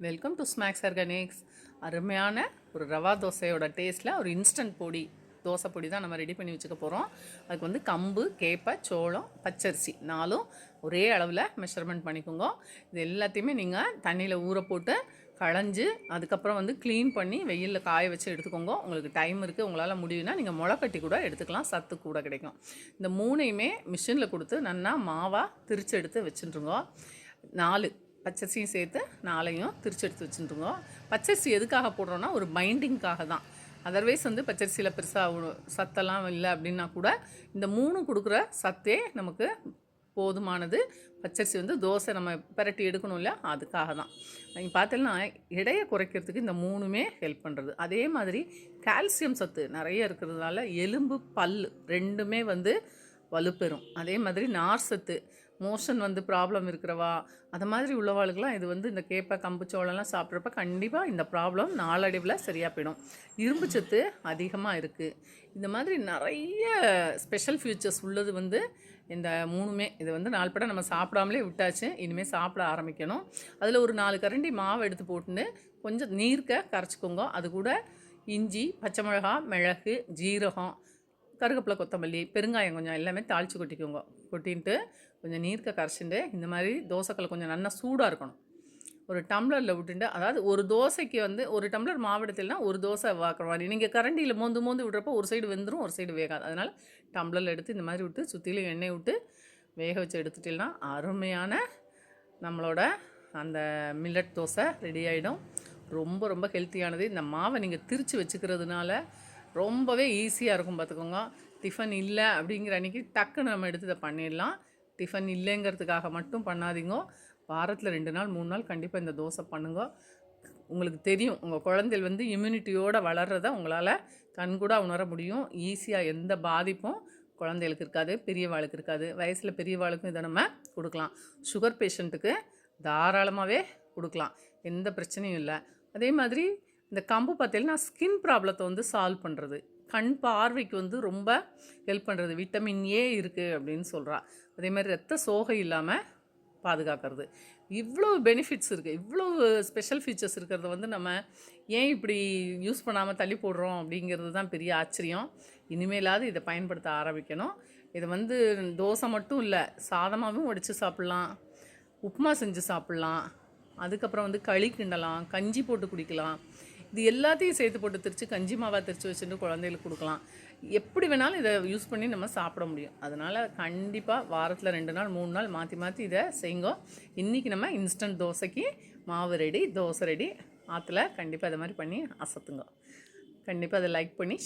Welcome to snacks organics அருமையான ஒரு ரவா தோசையோட டேஸ்ட்டில் ஒரு இன்ஸ்டன்ட் பொடி தோசை பொடி தான் நம்ம ரெடி பண்ணி வச்சுக்க போகிறோம் அதுக்கு வந்து கம்பு கேப்பை சோளம் பச்சரிசி நாலும் ஒரே அளவில் மெஷர்மெண்ட் பண்ணிக்கோங்க. இது எல்லாத்தையுமே நீங்கள் தண்ணியில் ஊற போட்டு களைஞ்சு அதுக்கப்புறம் வந்து க்ளீன் பண்ணி வெயிலில் காய வச்சு எடுத்துக்கோங்க. உங்களுக்கு டைம் இருக்குது உங்களால் முடியும்னா நீங்கள் முளைக்கட்டி கூட எடுத்துக்கலாம் சத்து கூட கிடைக்கும். இந்த மூணையுமே மிஷினில் கொடுத்து நல்லா மாவாக திரிச்சு எடுத்து வச்சுட்டுருங்க நாலு பச்சரிசியும் சேர்த்து நாளையும் திரிச்சு எடுத்து வச்சுட்டுருங்க பச்சரிசி எதுக்காக போடுறோன்னா ஒரு பைண்டிங்காக தான். அதர்வைஸ் வந்து பச்சரிசியில் பெருசாக சத்தெல்லாம் இல்லை அப்படின்னா கூட இந்த மூணு கொடுக்குற சத்தே நமக்கு போதுமானது. பச்சரிசி வந்து தோசை நம்ம பிரட்டி எடுக்கணும் இல்லையா? அதுக்காக தான். நீங்கள் பார்த்தீங்கன்னா எடையை குறைக்கிறதுக்கு இந்த மூணுமே ஹெல்ப் பண்ணுறது அதே மாதிரி கால்சியம் சத்து நிறைய இருக்கிறதுனால எலும்பு பல் ரெண்டுமே வந்து வலுப்பெறும். அதே மாதிரி நார் சத்து மோஷன் வந்து ப்ராப்ளம் இருக்கிறவா? அது மாதிரி உள்ளவாளுக்கெல்லாம் இது வந்து இந்த கேப்பை கம்பு சோளம்லாம் சாப்பிட்றப்ப கண்டிப்பாக இந்த ப்ராப்ளம் நாளடைவில் சரியாக போயிடும். இரும்பு சத்து அதிகமாக இருக்குது இந்த மாதிரி நிறைய ஸ்பெஷல் ஃபியூச்சர்ஸ் உள்ளது வந்து இந்த மூணுமே. இது வந்து நாலு படம் நம்ம சாப்பிடாமலே விட்டாச்சு இனிமேல் சாப்பிட ஆரம்பிக்கணும். அதில் ஒரு நாலு கரண்டி மாவு எடுத்து போட்டுன்னு கொஞ்சம் நீர்க்க கரைச்சிக்கோங்க. அது கூட இஞ்சி பச்சை மிளகா மிளகு ஜீரகம் கருகப்பிலை கொத்தமல்லி பெருங்காயம் கொஞ்சம் எல்லாமே தாளித்து கொட்டிக்கோங்க. கொட்டின்ட்டு கொஞ்சம் நீர்க்க கரைச்சிட்டு இந்த மாதிரி தோசைக்கல்ல கொஞ்சம் நல்லா சூடாக இருக்கணும். ஒரு டம்ளரில் விட்டுட்டு அதாவது ஒரு தோசைக்கு வந்து ஒரு டம்ளர் மாவட்டத்தில்னா ஒரு தோசை வாக்குற மாதிரி. நீங்கள் கரண்டியில் மோந்து மோந்து விடுறப்போ ஒரு சைடு வெந்துடும் ஒரு சைடு வேகாது. அதனால் டம்ளரில் எடுத்து இந்த மாதிரி விட்டு சுற்றிலும் எண்ணெய் விட்டு வேக வச்சு எடுத்துட்டீங்கன்னா அருமையான நம்மளோட அந்த மில்லட் தோசை ரெடி ஆகிடும் ரொம்ப ரொம்ப ஹெல்த்தியானது. இந்த மாவை நீங்கள் திரித்து வச்சுக்கிறதுனால ரொம்பவே ஈஸியாக இருக்கும் பார்த்துக்கோங்க டிஃபன் இல்லை அப்படிங்கிற அன்றைக்கி டக்குன்னு நம்ம எடுத்து இதை பண்ணிடலாம். டிஃபன் இல்லைங்கிறதுக்காக மட்டும் பண்ணாதீங்க. வாரத்தில் ரெண்டு நாள் மூணு நாள் கண்டிப்பாக இந்த தோசை பண்ணுங்க. உங்களுக்கு தெரியும் உங்கள் குழந்தைகள் வந்து இம்யூனிட்டியோடு வளர்கிறத உங்களால் கண்கூட உணர முடியும். ஈஸியாக எந்த பாதிப்பும் குழந்தைகளுக்கு இருக்காது பெரியவாளுக்கு இருக்காது. வயசில் பெரியவாளுக்கும் இதை நம்ம கொடுக்கலாம். சுகர் பேஷண்ட்டுக்கு தாராளமாகவே கொடுக்கலாம். எந்த பிரச்சனையும் இல்லை. அதே மாதிரி இந்த கம்பு பார்த்தீங்கன்னா ஸ்கின் ப்ராப்ளத்தை வந்து சால்வ் பண்ணுறது கண் பார்வைக்கு வந்து ரொம்ப ஹெல்ப் பண்ணுறது விட்டமின் ஏ இருக்குது அப்படின்னு சொல்கிறா அதே மாதிரி ரத்த சோகை இல்லாமல் பாதுகாக்கிறது. இவ்வளோ பெனிஃபிட்ஸ் இருக்குது இவ்வளோ ஸ்பெஷல் ஃபீச்சர்ஸ் இருக்கிறத வந்து நம்ம ஏன் இப்படி யூஸ் பண்ணாமல் தள்ளி போடுறோம் அப்படிங்கிறது தான் பெரிய ஆச்சரியம். இனிமேலாவது இதை பயன்படுத்த ஆரம்பிக்கணும். இதை வந்து தோசை மட்டும் இல்லை சாதமாகவும் உடைச்சி சாப்பிட்லாம். உப்புமா செஞ்சு சாப்பிட்லாம். அதுக்கப்புறம் வந்து களி கிண்டலாம். கஞ்சி போட்டு குடிக்கலாம். இது எல்லாத்தையும் சேர்த்து போட்டு திரிச்சு கஞ்சி மாவாக திரிச்சு வச்சுட்டு குழந்தைகளுக்கு கொடுக்கலாம். எப்படி வேணாலும் இதை யூஸ் பண்ணி நம்ம சாப்பிட முடியும். அதனால் கண்டிப்பாக வாரத்தில் ரெண்டு நாள் மூணு நாள் மாற்றி மாற்றி இதை செய்யுங்க. இன்றைக்கி நம்ம இன்ஸ்டன்ட் தோசைக்கு மாவு ரெடி தோசை ரெடி ஆற்றுல கண்டிப்பாக இதை மாதிரி பண்ணி அசத்துங்க. கண்டிப்பாக அதை லைக் பண்ணி